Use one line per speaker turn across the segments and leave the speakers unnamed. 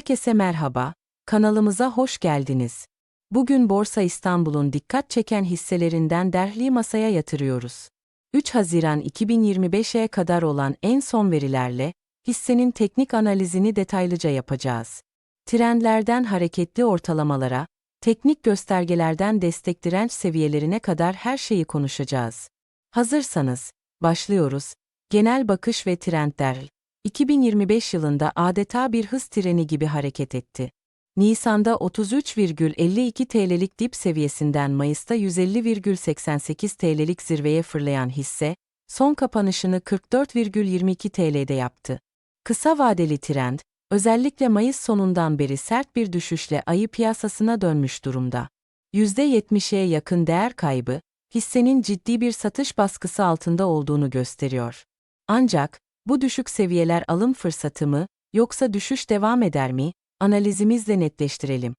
Herkese merhaba, kanalımıza hoş geldiniz. Bugün Borsa İstanbul'un dikkat çeken hisselerinden derli masaya yatırıyoruz. 3 Haziran 2025'e kadar olan en son verilerle hissenin teknik analizini detaylıca yapacağız. Trendlerden hareketli ortalamalara, teknik göstergelerden destek direnç seviyelerine kadar her şeyi konuşacağız. Hazırsanız, başlıyoruz. Genel bakış ve trendler. 2025 yılında adeta bir hız treni gibi hareket etti. Nisan'da 33,52 TL'lik dip seviyesinden Mayıs'ta 150,88 TL'lik zirveye fırlayan hisse, son kapanışını 44,22 TL'de yaptı. Kısa vadeli trend, özellikle Mayıs sonundan beri sert bir düşüşle ayı piyasasına dönmüş durumda. %70'e yakın değer kaybı, hissenin ciddi bir satış baskısı altında olduğunu gösteriyor. Ancak, bu düşük seviyeler alım fırsatı mı, yoksa düşüş devam eder mi? Analizimizle netleştirelim.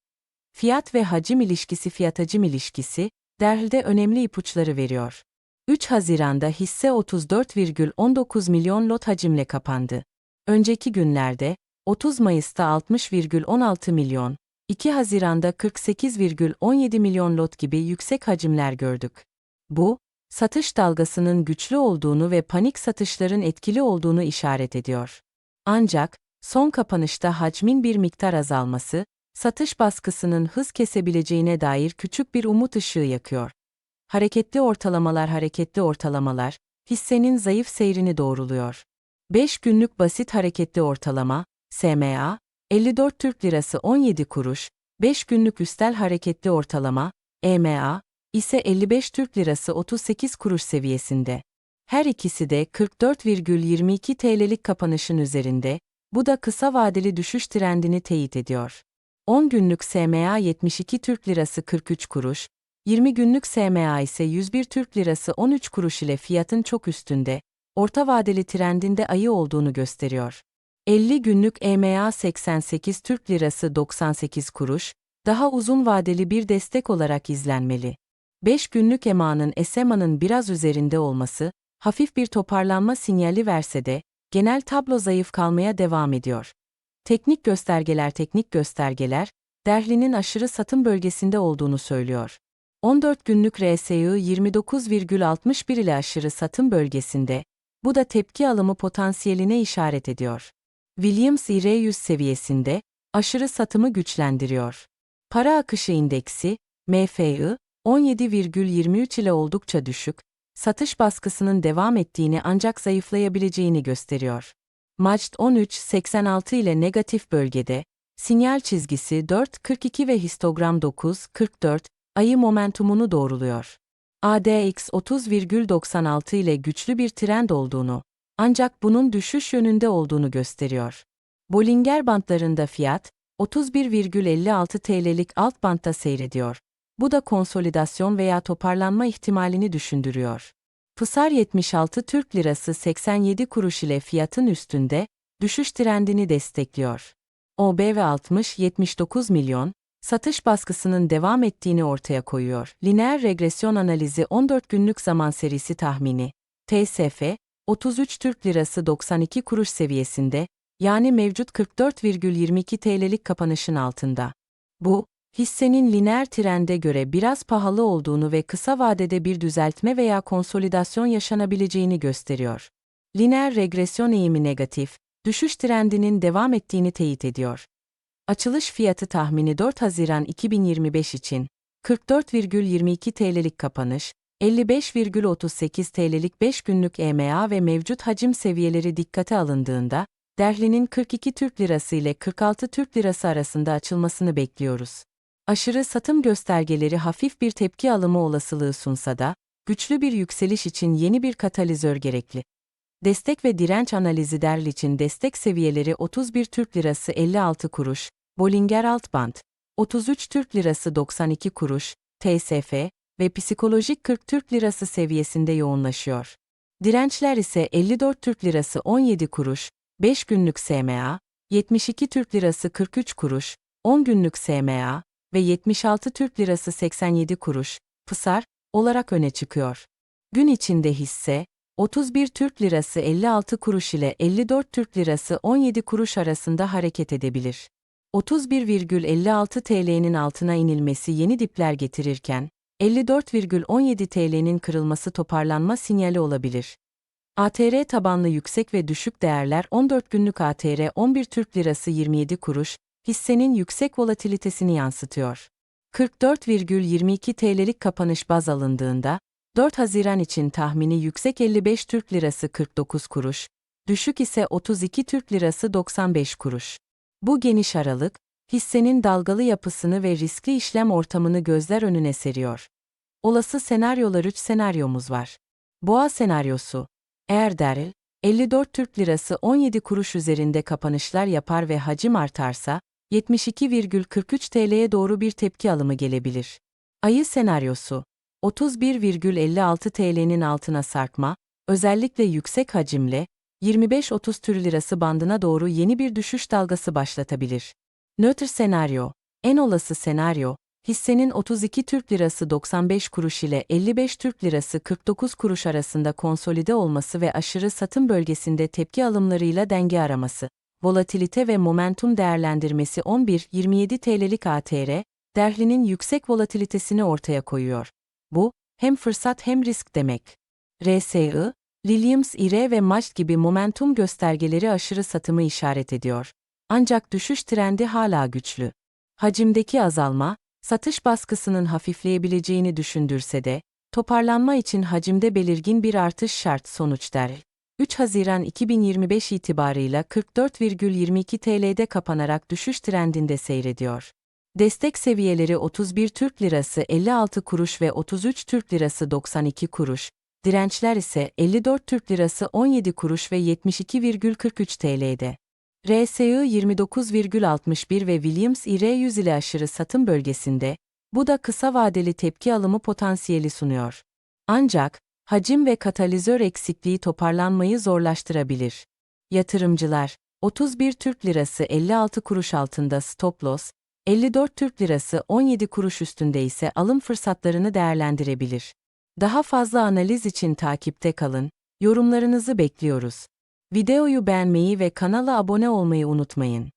Fiyat ve hacim ilişkisi fiyat-hacim ilişkisi, derhilde önemli ipuçları veriyor. 3 Haziran'da hisse 34,19 milyon lot hacimle kapandı. Önceki günlerde, 30 Mayıs'ta 60,16 milyon, 2 Haziran'da 48,17 milyon lot gibi yüksek hacimler gördük. Bu, satış dalgasının güçlü olduğunu ve panik satışların etkili olduğunu işaret ediyor. Ancak, son kapanışta hacmin bir miktar azalması, satış baskısının hız kesebileceğine dair küçük bir umut ışığı yakıyor. Hareketli ortalamalar hareketli ortalamalar, hissenin zayıf seyrini doğruluyor. 5 günlük basit hareketli ortalama, SMA, 54 Türk Lirası 17 kuruş, 5 günlük üstel hareketli ortalama, EMA, ise 55 Türk Lirası 38 kuruş seviyesinde. Her ikisi de 44,22 TL'lik kapanışın üzerinde, bu da kısa vadeli düşüş trendini teyit ediyor. 10 günlük SMA 72 Türk Lirası 43 kuruş, 20 günlük SMA ise 101 Türk Lirası 13 kuruş ile fiyatın çok üstünde, orta vadeli trendinde ayı olduğunu gösteriyor. 50 günlük EMA 88 Türk Lirası 98 kuruş, daha uzun vadeli bir destek olarak izlenmeli. 5 günlük EMA'nın SMA'nın biraz üzerinde olması, hafif bir toparlanma sinyali verse de, genel tablo zayıf kalmaya devam ediyor. Teknik göstergeler teknik göstergeler, Derli'nin aşırı satım bölgesinde olduğunu söylüyor. 14 günlük RSI 29,61 ile aşırı satım bölgesinde, bu da tepki alımı potansiyeline işaret ediyor. Williams IR100 seviyesinde, aşırı satımı güçlendiriyor. Para akışı indeksi, MFI, 17,23 ile oldukça düşük, satış baskısının devam ettiğini ancak zayıflayabileceğini gösteriyor. Macht 13.86 ile negatif bölgede, sinyal çizgisi 4.42 ve histogram 9.44, ayı momentumunu doğruluyor. ADX 30,96 ile güçlü bir trend olduğunu, ancak bunun düşüş yönünde olduğunu gösteriyor. Bollinger bantlarında fiyat, 31,56 TL'lik alt bantta seyrediyor. Bu da konsolidasyon veya toparlanma ihtimalini düşündürüyor. Pısar 76 Türk Lirası 87 kuruş ile fiyatın üstünde, düşüş trendini destekliyor. OB ve 60-79 milyon, satış baskısının devam ettiğini ortaya koyuyor. Lineer regresyon analizi 14 günlük zaman serisi tahmini. TSF, 33 Türk Lirası 92 kuruş seviyesinde, yani mevcut 44,22 TL'lik kapanışın altında. Bu, hissenin lineer trende göre biraz pahalı olduğunu ve kısa vadede bir düzeltme veya konsolidasyon yaşanabileceğini gösteriyor. Lineer regresyon eğimi negatif, düşüş trendinin devam ettiğini teyit ediyor. Açılış fiyatı tahmini 4 Haziran 2025 için 44,22 TL'lik kapanış, 55,38 TL'lik 5 günlük EMA ve mevcut hacim seviyeleri dikkate alındığında, Derli'nin 42 Türk Lirası ile 46 Türk Lirası arasında açılmasını bekliyoruz. Aşırı satım göstergeleri hafif bir tepki alımı olasılığı sunsa da, güçlü bir yükseliş için yeni bir katalizör gerekli. Destek ve direnç analizi derli için destek seviyeleri 31 Türk Lirası 56 kuruş, Bollinger Altband, 33 Türk Lirası 92 kuruş, TSF ve psikolojik 40 Türk Lirası seviyesinde yoğunlaşıyor. Dirençler ise 54 Türk Lirası 17 kuruş, 5 günlük SMA, 72 Türk Lirası 43 kuruş, 10 günlük SMA, ve 76 Türk Lirası 87 kuruş, pısar, olarak öne çıkıyor. Gün içinde hisse, 31 Türk Lirası 56 kuruş ile 54 Türk Lirası 17 kuruş arasında hareket edebilir. 31,56 TL'nin altına inilmesi yeni dipler getirirken, 54,17 TL'nin kırılması toparlanma sinyali olabilir. ATR tabanlı yüksek ve düşük değerler 14 günlük ATR 11 Türk Lirası 27 kuruş, hissenin yüksek volatilitesini yansıtıyor. 44,22 TL'lik kapanış baz alındığında, 4 Haziran için tahmini yüksek 55 Türk Lirası 49 kuruş, düşük ise 32 Türk Lirası 95 kuruş. Bu geniş aralık, hissenin dalgalı yapısını ve riskli işlem ortamını gözler önüne seriyor. Olası senaryolar 3 senaryomuz var. Boğa senaryosu. Eğer deril, 54 Türk Lirası 17 kuruş üzerinde kapanışlar yapar ve hacim artarsa, 72,43 TL'ye doğru bir tepki alımı gelebilir. Ayı senaryosu. 31,56 TL'nin altına sarkma, özellikle yüksek hacimle, 25-30 Türk Lirası bandına doğru yeni bir düşüş dalgası başlatabilir. Nötr senaryo. En olası senaryo, hissenin 32 Türk Lirası 95 kuruş ile 55 Türk Lirası 49 kuruş arasında konsolide olması ve aşırı satım bölgesinde tepki alımlarıyla denge araması. Volatilite ve momentum değerlendirmesi 11-27 TL'lik ATR, Derli'nin yüksek volatilitesini ortaya koyuyor. Bu, hem fırsat hem risk demek. RSI, Williams, IR ve MACD gibi momentum göstergeleri aşırı satımı işaret ediyor. Ancak düşüş trendi hala güçlü. Hacimdeki azalma, satış baskısının hafifleyebileceğini düşündürse de, toparlanma için hacimde belirgin bir artış şart sonuç der. 3 Haziran 2025 itibarıyla 44,22 TL'de kapanarak düşüş trendinde seyrediyor. Destek seviyeleri 31 Türk Lirası 56 kuruş ve 33 Türk Lirası 92 kuruş, dirençler ise 54 Türk Lirası 17 kuruş ve 72,43 TL'de. RSI 29,61 ve Williams IR 100 ile aşırı satım bölgesinde, bu da kısa vadeli tepki alımı potansiyeli sunuyor. Ancak, hacim ve katalizör eksikliği toparlanmayı zorlaştırabilir. Yatırımcılar, 31 Türk Lirası 56 kuruş altında stop loss, 54 Türk Lirası 17 kuruş üstünde ise alım fırsatlarını değerlendirebilir. Daha fazla analiz için takipte kalın, yorumlarınızı bekliyoruz. Videoyu beğenmeyi ve kanala abone olmayı unutmayın.